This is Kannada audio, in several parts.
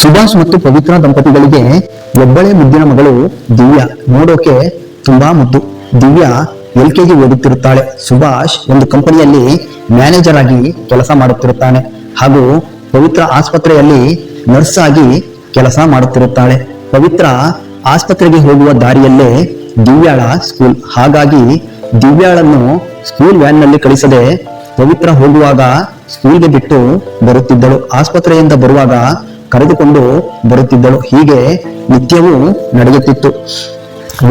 ಸುಭಾಷ್ ಮತ್ತು ಪವಿತ್ರ ದಂಪತಿಗಳಿಗೆ ಒಬ್ಬಳೇ ಮುದ್ದಿನ ಮಗಳು ದಿವ್ಯಾ. ನೋಡೋಕೆ ತುಂಬಾ ಮುದ್ದು. ದಿವ್ಯಾ ಎಲ್ ಕೆಜಿ ಓದುತ್ತಿರುತ್ತಾಳೆ. ಸುಭಾಷ್ ಒಂದು ಕಂಪನಿಯಲ್ಲಿ ಮ್ಯಾನೇಜರ್ ಆಗಿ ಕೆಲಸ ಮಾಡುತ್ತಿರುತ್ತಾನೆ. ಹಾಗೂ ಪವಿತ್ರ ಆಸ್ಪತ್ರೆಯಲ್ಲಿ ನರ್ಸ್ ಆಗಿ ಕೆಲಸ ಮಾಡುತ್ತಿರುತ್ತಾಳೆ. ಪವಿತ್ರ ಆಸ್ಪತ್ರೆಗೆ ಹೋಗುವ ದಾರಿಯಲ್ಲೇ ದಿವ್ಯಾಳ ಸ್ಕೂಲ್. ಹಾಗಾಗಿ ದಿವ್ಯಾಳನ್ನು ಸ್ಕೂಲ್ ವ್ಯಾನ್ನಲ್ಲಿ ಕಳಿಸದೆ ಪವಿತ್ರ ಹೋಗುವಾಗ ಸ್ಕೂಲ್ಗೆ ಬಿಟ್ಟು ಬರುತ್ತಿದ್ದಳು. ಆಸ್ಪತ್ರೆಯಿಂದ ಬರುವಾಗ ಕರೆದುಕೊಂಡು ಬರುತ್ತಿದ್ದಳು. ಹೀಗೆ ನಿತ್ಯವೂ ನಡೆಯುತ್ತಿತ್ತು.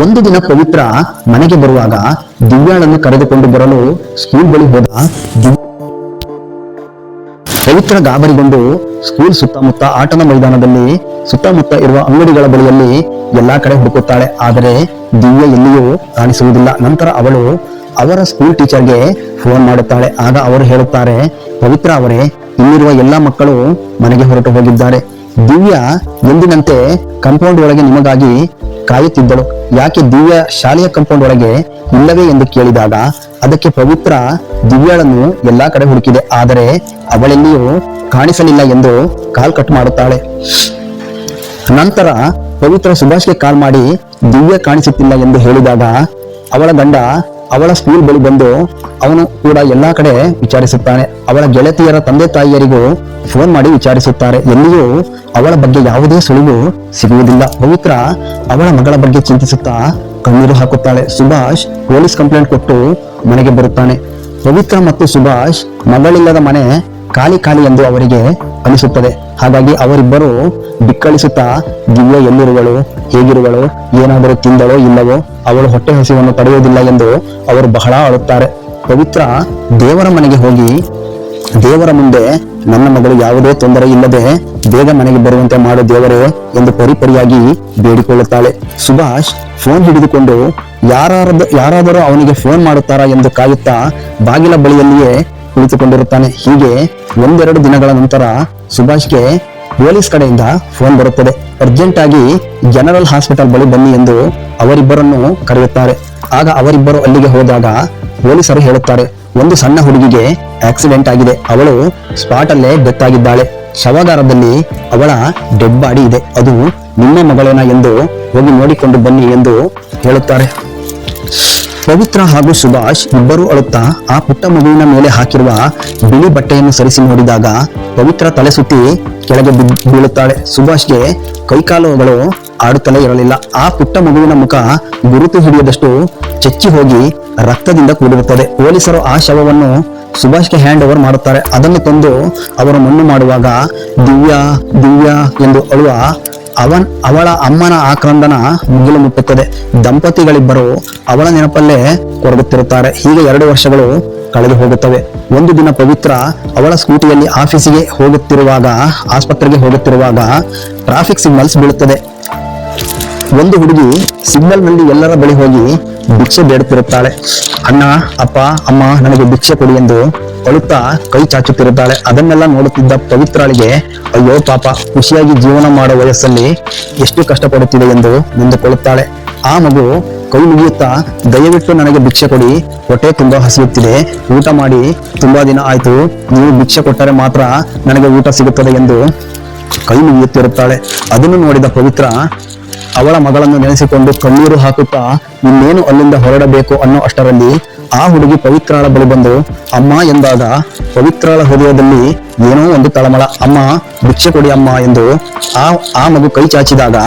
ಒಂದು ದಿನ ಪವಿತ್ರ ಮನೆಗೆ ಬರುವಾಗ ದಿವ್ಯಾಳನ್ನು ಕರೆದುಕೊಂಡು ಬರಲು ಸ್ಕೂಲ್ ಬಳಿ ಹೋದ ಪವಿತ್ರ ಗಾಬರಿಗೊಂಡು ಸ್ಕೂಲ್ ಸುತ್ತಮುತ್ತ ಆಟದ ಮೈದಾನದಲ್ಲಿ ಸುತ್ತಮುತ್ತ ಇರುವ ಅಂಗಡಿಗಳ ಬಳಿಯಲ್ಲಿ ಎಲ್ಲಾ ಕಡೆ ಹುಡುಕುತ್ತಾಳೆ. ಆದರೆ ದಿವ್ಯ ಎಲ್ಲಿಯೂ ಕಾಣಿಸುವುದಿಲ್ಲ. ನಂತರ ಅವಳು ಅವರ ಸ್ಕೂಲ್ ಟೀಚರ್ಗೆ ಫೋನ್ ಮಾಡುತ್ತಾಳೆ. ಆಗ ಅವರು ಹೇಳುತ್ತಾರೆ, ಪವಿತ್ರ ಅವರೇ, ಇಲ್ಲಿರುವ ಎಲ್ಲಾ ಮಕ್ಕಳು ಮನೆಗೆ ಹೊರಟು ಹೋಗಿದ್ದಾರೆ. ದಿವ್ಯ ಎಂದಿನಂತೆ ಕಂಪೌಂಡ್ ಒಳಗೆ ನಿಮಗಾಗಿ ಕಾಯುತ್ತಿದ್ದಳು. ಯಾಕೆ ದಿವ್ಯ ಶಾಲೆಯ ಕಂಪೌಂಡ್ ಒಳಗೆ ಇಲ್ಲವೇ ಎಂದು ಕೇಳಿದಾಗ ಅದಕ್ಕೆ ಪವಿತ್ರ ದಿವ್ಯಾಳನ್ನು ಎಲ್ಲಾ ಕಡೆ ಹುಡುಕಿದೆ. ಆದರೆ ಅವಳೆಲ್ಲಿಯೂ ಕಾಣಿಸಲಿಲ್ಲ ಎಂದು ಕಾಲ್ ಕಟ್ ಮಾಡುತ್ತಾಳೆ. ನಂತರ ಪವಿತ್ರ ಸುಭಾಷ್ಗೆ ಕಾಲ್ ಮಾಡಿ ದಿವ್ಯ ಕಾಣಿಸುತ್ತಿಲ್ಲ ಎಂದು ಹೇಳಿದಾಗ ಅವಳ ಗಂಡ ಅವಳ ಸ್ಕೂಲ್ ಬಳಿ ಬಂದು ಅವನು ಕೂಡ ಎಲ್ಲಾ ಕಡೆ ವಿಚಾರಿಸುತ್ತಾನೆ. ಅವಳ ಗೆಳತಿಯರ ತಂದೆ ತಾಯಿಯರಿಗೂ ಫೋನ್ ಮಾಡಿ ವಿಚಾರಿಸುತ್ತಾರೆ. ಎಲ್ಲಿಯೂ ಅವಳ ಬಗ್ಗೆ ಯಾವುದೇ ಸುಳಿವು ಸಿಗುವುದಿಲ್ಲ. ಪವಿತ್ರ ಅವಳ ಮಗಳ ಬಗ್ಗೆ ಚಿಂತಿಸುತ್ತಾ ಕಣ್ಣೀರು ಹಾಕುತ್ತಾಳೆ. ಸುಭಾಷ್ ಪೊಲೀಸ್ ಕಂಪ್ಲೇಂಟ್ ಕೊಟ್ಟು ಮನೆಗೆ ಬರುತ್ತಾನೆ. ಪವಿತ್ರ ಮತ್ತು ಸುಭಾಷ್ ಮಗಳಿಲ್ಲದ ಮನೆ ಖಾಲಿ ಖಾಲಿ ಎಂದು ಅವರಿಗೆ ಅನಿಸುತ್ತದೆ. ಹಾಗಾಗಿ ಅವರಿಬ್ಬರು ಬಿಕ್ಕಳಿಸುತ್ತಾ ದಿವ್ಯ ಎಲ್ಲಿರುವಳು, ಹೇಗಿರುವಳು, ಏನಾದರೂ ತಿಂದಳೋ ಇಲ್ಲವೋ ಅವಳು ಹೊಟ್ಟೆ ಹಸಿವನ್ನು ಪಡೆಯುವುದಿಲ್ಲ ಎಂದು ಅವರು ಬಹಳ ಅಳುತ್ತಾರೆ. ಪವಿತ್ರ ದೇವರ ಮನೆಗೆ ಹೋಗಿ ದೇವರ ಮುಂದೆ ನನ್ನ ಮಗಳು ಯಾವುದೇ ತೊಂದರೆ ಇಲ್ಲದೆ ಬೇಗ ಮನೆಗೆ ಬರುವಂತೆ ಮಾಡು ದೇವರೇ ಎಂದು ಪರಿಪರಿಯಾಗಿ ಬೇಡಿಕೊಳ್ಳುತ್ತಾಳೆ. ಸುಭಾಷ್ ಫೋನ್ ಹಿಡಿದುಕೊಂಡು ಯಾರಾದ ಯಾರಾದರೂ ಅವನಿಗೆ ಫೋನ್ ಮಾಡುತ್ತಾರಾ ಎಂದು ಕಾಯುತ್ತಾ ಬಾಗಿಲ ಬಳಿಯಲ್ಲಿಯೇ ಕುಳಿತುಕೊಂಡಿರುತ್ತಾನೆ. ಹೀಗೆ ಒಂದೆರಡು ದಿನಗಳ ನಂತರ ಸುಭಾಷ್ಗೆ ಪೊಲೀಸ್ ಕಡೆಯಿಂದ ಫೋನ್ ಬರುತ್ತದೆ. ಅರ್ಜೆಂಟ್ ಆಗಿ ಜನರಲ್ ಹಾಸ್ಪಿಟಲ್ ಬಳಿ ಬನ್ನಿ ಎಂದು ಅವರಿಬ್ಬರನ್ನು ಕರೆಯುತ್ತಾರೆ. ಆಗ ಅವರಿಬ್ಬರು ಅಲ್ಲಿಗೆ ಹೋದಾಗ ಪೊಲೀಸರು ಹೇಳುತ್ತಾರೆ, ಒಂದು ಸಣ್ಣ ಹುಡುಗಿಗೆ ಆಕ್ಸಿಡೆಂಟ್ ಆಗಿದೆ. ಅವಳು ಸ್ಪಾಟ್ ಅಲ್ಲೇ ಡೆತ್ ಆಗಿದ್ದಾಳೆ ಶವಾಗಾರದಲ್ಲಿ ಅವಳ ಡೆಡ್ ಬಾಡಿ ಇದೆ. ಅದು ನಿಮ್ಮ ಮಗಳೇನ ಎಂದು ಹೋಗಿ ನೋಡಿಕೊಂಡು ಬನ್ನಿ ಎಂದು ಹೇಳುತ್ತಾರೆ. ಪವಿತ್ರ ಹಾಗೂ ಸುಭಾಷ್ ಇಬ್ಬರು ಅಳುತ್ತಾ ಆ ಪುಟ್ಟ ಮಗುವಿನ ಮೇಲೆ ಹಾಕಿರುವ ಬಿಳಿ ಬಟ್ಟೆಯನ್ನು ಸರಿಸಿ ನೋಡಿದಾಗ ಪವಿತ್ರ ತಲೆ ಸುತ್ತಿ ಕೆಳಗೆ ಬೀಳುತ್ತಾಳೆ. ಸುಭಾಷ್ಗೆ ಕೈಕಾಲುಗಳು ಆಡುತ್ತಲೇ ಇರಲಿಲ್ಲ. ಆ ಪುಟ್ಟ ಮಗುವಿನ ಮುಖ ಗುರುತು ಹಿಡಿಯದಷ್ಟು ಚಚ್ಚಿ ಹೋಗಿ ರಕ್ತದಿಂದ ಕೂಡಿರುತ್ತದೆ. ಪೊಲೀಸರು ಆ ಶವವನ್ನು ಸುಭಾಷ್ಗೆ ಹ್ಯಾಂಡ್ ಓವರ್ ಮಾಡುತ್ತಾರೆ. ಅದನ್ನು ತಂದು ಅವರು ಮಣ್ಣು ಮಾಡುವಾಗ ದಿವ್ಯಾ ದಿವ್ಯಾ ಎಂದು ಅಳುವ ಅವನ್, ಅವಳ ಅಮ್ಮನ ಆಕ್ರಂದನ ಮುಗಿಲು ಮುಟ್ಟುತ್ತದೆ. ದಂಪತಿಗಳಿಬ್ಬರು ಅವಳ ನೆನಪಲ್ಲೇ ಕೊರಗುತ್ತಿರುತ್ತಾರೆ. ಹೀಗೆ ಎರಡು ವರ್ಷಗಳು ಕಳೆದು ಹೋಗುತ್ತವೆ. ಒಂದು ದಿನ ಪವಿತ್ರ ಅವಳ ಸ್ಕೂಟಿಯಲ್ಲಿ ಆಫೀಸಿಗೆ ಹೋಗುತ್ತಿರುವಾಗ, ಆಸ್ಪತ್ರೆಗೆ ಹೋಗುತ್ತಿರುವಾಗ ಟ್ರಾಫಿಕ್ ಸಿಗ್ನಲ್ಸ್ ಬೀಳುತ್ತದೆ. ಒಂದು ಹುಡುಗಿ ಸಿಗ್ನಲ್ನಲ್ಲಿ ಎಲ್ಲರ ಬಳಿ ಹೋಗಿ ಭಿಕ್ಷೆ ಬೇಡುತ್ತಿರುತ್ತಾಳೆ ಅಣ್ಣ, ಅಪ್ಪ, ಅಮ್ಮ ನನಗೆ ಭಿಕ್ಷೆ ಕೊಡಿ ಎಂದು ಅಳುತ್ತಾ ಕೈ ಚಾಚುತ್ತಿರುತ್ತಾಳೆ. ಅದನ್ನೆಲ್ಲ ನೋಡುತ್ತಿದ್ದ ಪವಿತ್ರಾಳಿಗೆ, ಅಯ್ಯೋ ಪಾಪ, ಖುಷಿಯಾಗಿ ಜೀವನ ಮಾಡೋ ವಯಸ್ಸಲ್ಲಿ ಎಷ್ಟು ಕಷ್ಟಪಡುತ್ತಿದೆ ಎಂದು ನಿಂದುಕೊಳ್ಳುತ್ತಾಳೆ. ಆ ಮಗು ಕೈ ಮುಗಿಯುತ್ತಾ ದಯವಿಟ್ಟು ನನಗೆ ಭಿಕ್ಷೆ ಕೊಡಿ. ಹೊಟ್ಟೆ ತುಂಬಾ ಹಸಿಯುತ್ತಿದೆ. ಊಟ ಮಾಡಿ ತುಂಬಾ ದಿನ ಆಯ್ತು. ನೀವು ಭಿಕ್ಷೆ ಕೊಟ್ಟರೆ ಮಾತ್ರ ನನಗೆ ಊಟ ಸಿಗುತ್ತದೆ ಎಂದು ಕೈ ಮುಗಿಯುತ್ತಿರುತ್ತಾಳೆ. ಅದನ್ನು ನೋಡಿದ ಪವಿತ್ರ ಅವಳ ಮಗಳನ್ನು ನೆನೆಸಿಕೊಂಡು ಕಣ್ಣೀರು ಹಾಕುತ್ತಾ ಇನ್ನೇನು ಅಲ್ಲಿಂದ ಹೊರಡಬೇಕು ಅನ್ನೋ ಅಷ್ಟರಲ್ಲಿ ಆ ಹುಡುಗಿ ಪವಿತ್ರಾಳ ಬಳಿ ಬಂದು, ಅಮ್ಮ, ಎಂದಾಗ ಪವಿತ್ರಾಳ ಹೃದಯದಲ್ಲಿ ಏನೋ ಒಂದು ತಳಮಳ. ಅಮ್ಮ, ಭಿಕ್ಷೆ ಕೊಡಿ ಅಮ್ಮ, ಎಂದು ಆ ಆ ಮಗು ಕೈ ಚಾಚಿದಾಗ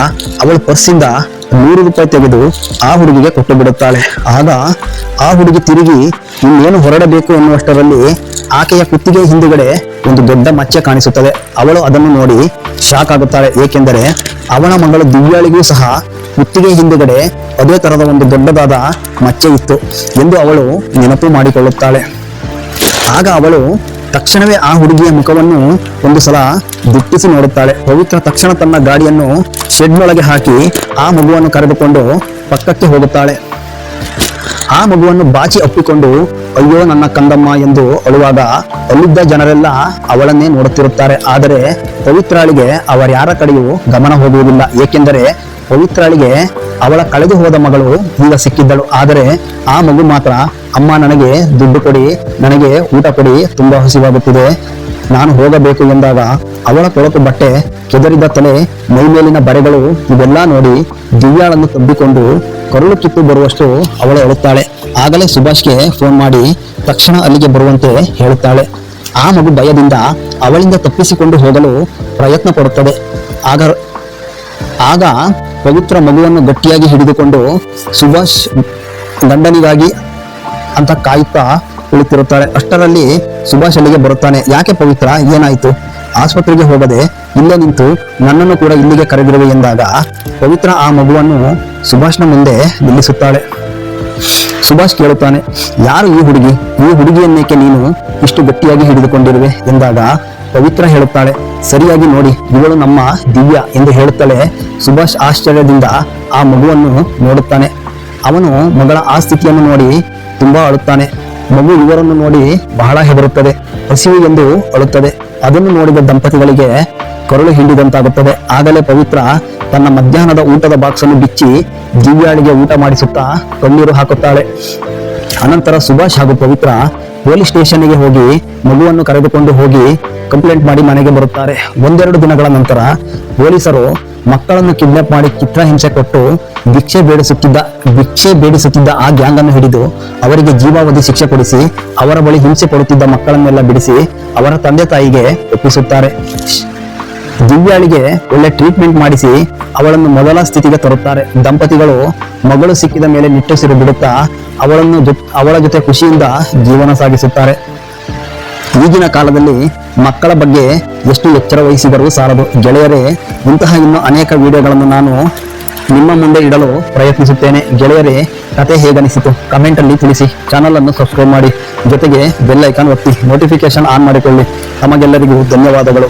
ಅವಳ ಪರ್ಸಿಂದ ನೂರು ರೂಪಾಯಿ ತೆಗೆದು ಆ ಹುಡುಗಿಗೆ ಕೊಟ್ಟು ಬಿಡುತ್ತಾಳೆ. ಆಗ ಆ ಹುಡುಗಿ ತಿರುಗಿ ಇನ್ನೇನು ಹೊರಡಬೇಕು ಅನ್ನುವಷ್ಟರಲ್ಲಿ ಆಕೆಯ ಕುತ್ತಿಗೆ ಹಿಂದುಗಡೆ ಒಂದು ದೊಡ್ಡ ಮಚ್ಚೆ ಕಾಣಿಸುತ್ತದೆ. ಅವಳು ಅದನ್ನು ನೋಡಿ ಶಾಕ್ ಆಗುತ್ತಾಳೆ. ಏಕೆಂದರೆ ಅವನ ಮಗಳು ದಿವ್ಯಾಳಿಗೂ ಸಹ ಮುತ್ತಿಗೆ ಹಿಂದುಗಡೆ ಅದೇ ತರದ ಒಂದು ದೊಡ್ಡದಾದ ಮಚ್ಚೆ ಇತ್ತು ಎಂದು ಅವಳು ನೆನಪು ಮಾಡಿಕೊಳ್ಳುತ್ತಾಳೆ. ಆಗ ಅವಳು ತಕ್ಷಣವೇ ಆ ಹುಡುಗಿಯ ಮುಖವನ್ನು ಒಂದು ಸಲ ದಿಟ್ಟಿಸಿ ನೋಡುತ್ತಾಳೆ. ಪವಿತ್ರ ತಕ್ಷಣ ತನ್ನ ಗಾಡಿಯನ್ನು ಶೆಡ್ನೊಳಗೆ ಹಾಕಿ ಆ ಮಗುವನ್ನು ಕರೆದುಕೊಂಡು ಪಕ್ಕಕ್ಕೆ ಹೋಗುತ್ತಾಳೆ. ಆ ಮಗುವನ್ನು ಬಾಚಿ ಅಪ್ಪಿಕೊಂಡು ಅಯ್ಯೋ ನನ್ನ ಕಂದಮ್ಮ ಎಂದು ಅಳುವಾಗ ಅಲ್ಲಿದ್ದ ಜನರೆಲ್ಲ ಅವಳನ್ನೇ ನೋಡುತ್ತಿರುತ್ತಾರೆ. ಆದರೆ ಪವಿತ್ರಾಳಿಗೆ ಅವರ್ಯಾರ ಕಡೆಯೂ ಗಮನ ಹೋಗುವುದಿಲ್ಲ. ಏಕೆಂದರೆ ಪವಿತ್ರಾಳಿಗೆ ಅವಳ ಕಳೆದು ಹೋದ ಮಗಳು ಈಗ ಸಿಕ್ಕಿದ್ದಳು. ಆದರೆ ಆ ಮಗು ಮಾತ್ರ, ಅಮ್ಮ, ನನಗೆ ದುಡ್ಡು ಕೊಡಿ, ನನಗೆ ಊಟ ಕೊಡಿ, ತುಂಬಾ ಹಸಿವಾಗುತ್ತಿದೆ. ನಾನು ಹೋಗಬೇಕು ಎಂದಾಗ ಅವಳ ಕೊಳಕು ಬಟ್ಟೆ ಕೆದರಿದ ತಲೆ ಮೈಮೇಲಿನ ಬರೆಗಳು ಇವೆಲ್ಲ ನೋಡಿ ದಿವ್ಯಾಳನ್ನು ತಬ್ಬಿಕೊಂಡು ಕರುಳು ಕಿತ್ತು ಬರುವಷ್ಟು ಅವಳು ಹೇಳುತ್ತಾಳೆ. ಆಗಲೇ ಸುಭಾಷ್ಗೆ ಫೋನ್ ಮಾಡಿ ತಕ್ಷಣ ಅಲ್ಲಿಗೆ ಬರುವಂತೆ ಹೇಳುತ್ತಾಳೆ. ಆ ಮಗು ಭಯದಿಂದ ಅವಳಿಂದ ತಪ್ಪಿಸಿಕೊಂಡು ಹೋಗಲು ಪ್ರಯತ್ನ ಪಡುತ್ತದೆ. ಆಗ ಆಗ ಪವಿತ್ರ ಮಗುವನ್ನು ಗಟ್ಟಿಯಾಗಿ ಹಿಡಿದುಕೊಂಡು ಸುಭಾಷ್ ಗಂಡನಿಗಾಗಿ ಅಂತ ಕಾಯುತ್ತಾ ಕುಳಿತಿರುತ್ತಾಳೆ. ಅಷ್ಟರಲ್ಲಿ ಸುಭಾಷ್ ಅಲ್ಲಿಗೆ ಬರುತ್ತಾನೆ. ಯಾಕೆ ಪವಿತ್ರ? ಏನಾಯ್ತು? ಆಸ್ಪತ್ರೆಗೆ ಹೋಗದೆ ಇಲ್ಲೇ ನಿಂತು ನನ್ನನ್ನು ಕೂಡ ಇಲ್ಲಿಗೆ ಕರೆದಿರುವೆ ಎಂದಾಗ ಪವಿತ್ರ ಆ ಮಗುವನ್ನು ಸುಭಾಷ್ನ ಮುಂದೆ ನಿಲ್ಲಿಸುತ್ತಾಳೆ. ಸುಭಾಷ್ ಕೇಳುತ್ತಾನೆ, ಯಾರು ಈ ಹುಡುಗಿ? ಈ ಹುಡುಗಿಯನ್ನೇಕೆ ನೀನು ಇಷ್ಟು ಗಟ್ಟಿಯಾಗಿ ಹಿಡಿದುಕೊಂಡಿರುವೆ? ಎಂದಾಗ ಪವಿತ್ರ ಹೇಳುತ್ತಾಳೆ, ಸರಿಯಾಗಿ ನೋಡಿ, ಇವಳು ನಮ್ಮ ದಿವ್ಯ ಎಂದು ಹೇಳುತ್ತಲೇ ಸುಭಾಷ್ ಆಶ್ಚರ್ಯದಿಂದ ಆ ಮಗುವನ್ನು ನೋಡುತ್ತಾನೆ. ಅವನು ಮಗಳ ಆ ಸ್ಥಿತಿಯನ್ನು ನೋಡಿ ತುಂಬಾ ಅಳುತ್ತಾನೆ. ಮಗು ಇವರನ್ನು ನೋಡಿ ಬಹಳ ಹೆದರುತ್ತದೆ, ಹಸಿವು ಎಂದು ಅಳುತ್ತದೆ. ಅದನ್ನು ನೋಡಿದ ದಂಪತಿಗಳಿಗೆ ಕರುಳು ಹಿಂಡಿದಂತಾಗುತ್ತದೆ. ಆಗಲೇ ಪವಿತ್ರ ತನ್ನ ಮಧ್ಯಾಹ್ನದ ಊಟದ ಬಾಕ್ಸ್ ಅನ್ನು ಬಿಚ್ಚಿ ದಿವ್ಯಾಳಿಗೆ ಊಟ ಮಾಡಿಸುತ್ತಾ ಕಣ್ಣೀರು ಹಾಕುತ್ತಾಳೆ. ಅನಂತರ ಸುಭಾಷ್ ಹಾಗೂ ಪವಿತ್ರ ಪೊಲೀಸ್ ಸ್ಟೇಷನ್ಗೆ ಹೋಗಿ ಮಗುವನ್ನು ಕರೆದುಕೊಂಡು ಹೋಗಿ ಕಂಪ್ಲೇಂಟ್ ಮಾಡಿ ಮನೆಗೆ ಬರುತ್ತಾರೆ. ಒಂದೆರಡು ದಿನಗಳ ನಂತರ ಪೊಲೀಸರು ಮಕ್ಕಳನ್ನು ಕಿಡ್ನಾಪ್ ಮಾಡಿ ಚಿತ್ರಹಿಂಸೆ ಕೊಟ್ಟು ಭಿಕ್ಷೆ ಬೇಡಿಸುತ್ತಿದ್ದ ಭಿಕ್ಷೆ ಬೇಡಿಸುತ್ತಿದ್ದ ಆ ಗ್ಯಾಂಗ್ ಅನ್ನು ಹಿಡಿದು ಅವರಿಗೆ ಜೀವಾವಧಿ ಶಿಕ್ಷೆ ಕೊಡಿಸಿ, ಅವರ ಬಳಿ ಹಿಂಸೆ ಕೊಡುತ್ತಿದ್ದ ಮಕ್ಕಳನ್ನೆಲ್ಲ ಬಿಡಿಸಿ ಅವರ ತಂದೆ ತಾಯಿಗೆ ಒಪ್ಪಿಸುತ್ತಾರೆ. ದಿವ್ಯಾಳಿಗೆ ಒಳ್ಳೆ ಟ್ರೀಟ್ಮೆಂಟ್ ಮಾಡಿಸಿ ಅವಳನ್ನು ಮೊದಲ ಸ್ಥಿತಿಗೆ ತರುತ್ತಾರೆ. ದಂಪತಿಗಳು ಮಗಳು ಸಿಕ್ಕಿದ ಮೇಲೆ ನಿಟ್ಟುಸಿರು ಬಿಡುತ್ತಾ ಅವಳನ್ನು ಅವಳ ಜೊತೆ ಖುಷಿಯಿಂದ ಜೀವನ ಸಾಗಿಸುತ್ತಾರೆ. ಈಗಿನ ಕಾಲದಲ್ಲಿ ಮಕ್ಕಳ ಬಗ್ಗೆ ಎಷ್ಟು ಎಚ್ಚರ ವಹಿಸಿದರೂ ಸಾಲದು. ಗೆಳೆಯರೇ, ಇಂತಹ ಇನ್ನು ಅನೇಕ ವಿಡಿಯೋಗಳನ್ನು ನಾನು ನಿಮ್ಮ ಮುಂದೆ ಇಡಲು ಪ್ರಯತ್ನಿಸುತ್ತೇನೆ. ಗೆಳೆಯರೇ, ಕತೆ ಹೇಗನಿಸಿತು? ಕಮೆಂಟಲ್ಲಿ ತಿಳಿಸಿ. ಚಾನಲನ್ನು ಸಬ್ಸ್ಕ್ರೈಬ್ ಮಾಡಿ. ಜೊತೆಗೆ ಬೆಲ್ ಐಕಾನ್ ಒತ್ತಿ. ನೋಟಿಫಿಕೇಶನ್ ಆನ್ ಮಾಡಿಕೊಳ್ಳಿ. ತಮಗೆಲ್ಲರಿಗೂ ಧನ್ಯವಾದಗಳು.